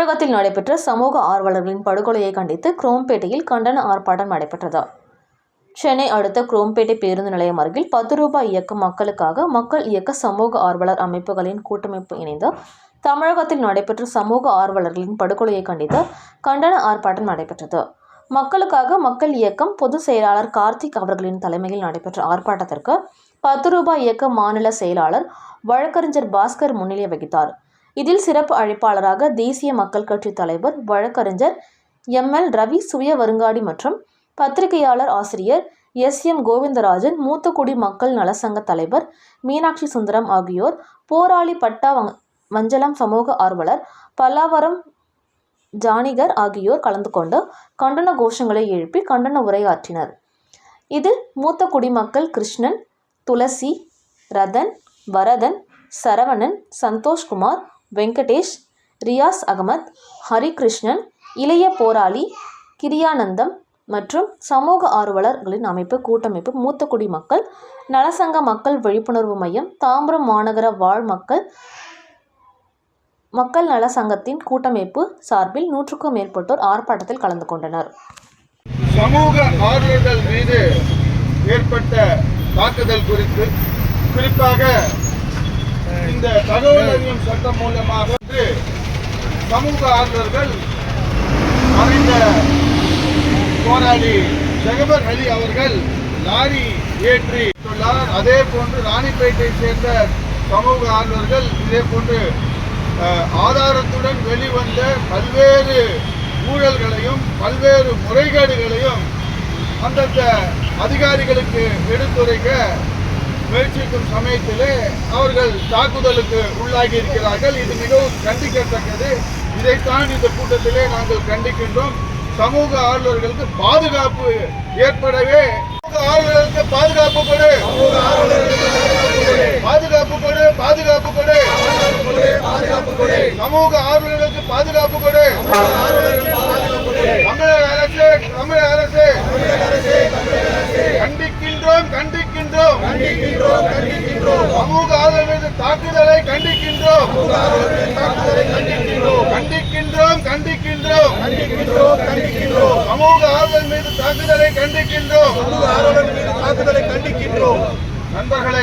தமிழகத்தில் நடைபெற்ற சமூக ஆர்வலர்களின் படுகொலையை கண்டித்து குரோம்பேட்டையில் கண்டன ஆர்ப்பாட்டம் நடைபெற்றது. சென்னை அடுத்த குரோம்பேட்டை பேருந்து நிலையம் அருகில் பத்து ரூபாய் இயக்கம் மக்களுக்காக மக்கள் இயக்க சமூக ஆர்வலர் அமைப்புகளின் கூட்டமைப்பு இணைந்து தமிழகத்தில் நடைபெற்ற சமூக ஆர்வலர்களின் படுகொலையை கண்டித்து கண்டன ஆர்ப்பாட்டம் நடைபெற்றது. மக்களுக்காக மக்கள் இயக்கம் பொதுச் செயலாளர் கார்த்திக் அவர்களின் தலைமையில் நடைபெற்ற ஆர்ப்பாட்டத்திற்கு பத்து ரூபாய் இயக்க மாநில செயலாளர் வழக்கறிஞர் பாஸ்கர் முன்னிலை வகித்தார். இதில் சிறப்பு அழைப்பாளராக தேசிய மக்கள் கட்சி தலைவர் வழக்கறிஞர் எம். எல். ரவி சுய வருங்காடி மற்றும் பத்திரிகையாளர் ஆசிரியர் எஸ். எம். கோவிந்தராஜன் மூத்தக்குடி மக்கள் நலசங்க தலைவர் மீனாட்சி சுந்தரம் ஆகியோர் போராளி பட்டா மஞ்சளம் சமூக ஆர்வலர் பல்லாவரம் ஜானிகர் ஆகியோர் கலந்து கொண்டு கண்டன கோஷங்களை எழுப்பி கண்டன உரையாற்றினர். இதில் மூத்த குடிமக்கள் கிருஷ்ணன் துளசி ரதன் வரதன் சரவணன் சந்தோஷ்குமார் வெங்கடேஷ் ரியாஸ் அகமத் ஹரிகிருஷ்ணன் இளைய போராளி கிரியானந்தம் மற்றும் சமூக ஆர்வலர்களின் அமைப்பு கூட்டமைப்பு மூத்த குடிமக்கள் நலசங்க மக்கள் விழிப்புணர்வு மையம் தாம்பரம் மாநகர வாழ் மக்கள் மக்கள் நல சங்கத்தின் கூட்டமைப்பு சார்பில் நூற்றுக்கும் மேற்பட்டோர் ஆர்ப்பாட்டத்தில் கலந்து கொண்டனர். சமூக ஆர்வலர்கள் மீது ஏற்பட்ட தாக்குதல் குறித்து குறிப்பாக இந்த தகவல் அறியும் சட்டம் மூலமாக வந்து சமூக ஆர்வலர்கள் மறைந்த போராளி ஜெகபர் அலி அவர்கள் லாரி ஏற்றி உள்ளார். அதே போன்று ராணிப்பேட்டை சேர்ந்த சமூக ஆர்வலர்கள் இதே போன்று ஆதாரத்துடன் வெளிவந்த பல்வேறு ஊழல்களையும் பல்வேறு முறைகேடுகளையும் அந்தந்த அதிகாரிகளுக்கு எடுத்துரைக்க முயற்சிக்கும் சமயத்திலே அவர்கள் தாக்குதலுக்கு உள்ளாகி இருக்கிறார்கள். இது மிகவும் கண்டிக்கத்தக்கது. இதைத்தான் இந்த கூட்டத்திலே நாங்கள் கண்டிக்கின்றோம். சமூக ஆர்வலர்களுக்கு பாதுகாப்பு ஏற்படவே. சமூக ஆர்வலர்களுக்கு பாதுகாப்பு கொடு. பாதுகாப்பு கொடு. பாதுகாப்பு கொடு சமூக ஆர்வலர்களுக்கு பாதுகாப்பு கொடு. சமூக ஆதரவு மீது தாக்குதலை கண்டிக்கின்றோம். கண்டிக்கின்றோம். கண்டிக்கின்றோம் சமூக ஆதரவு மீது தாக்குதலை கண்டிக்கின்றோம். நண்பர்களே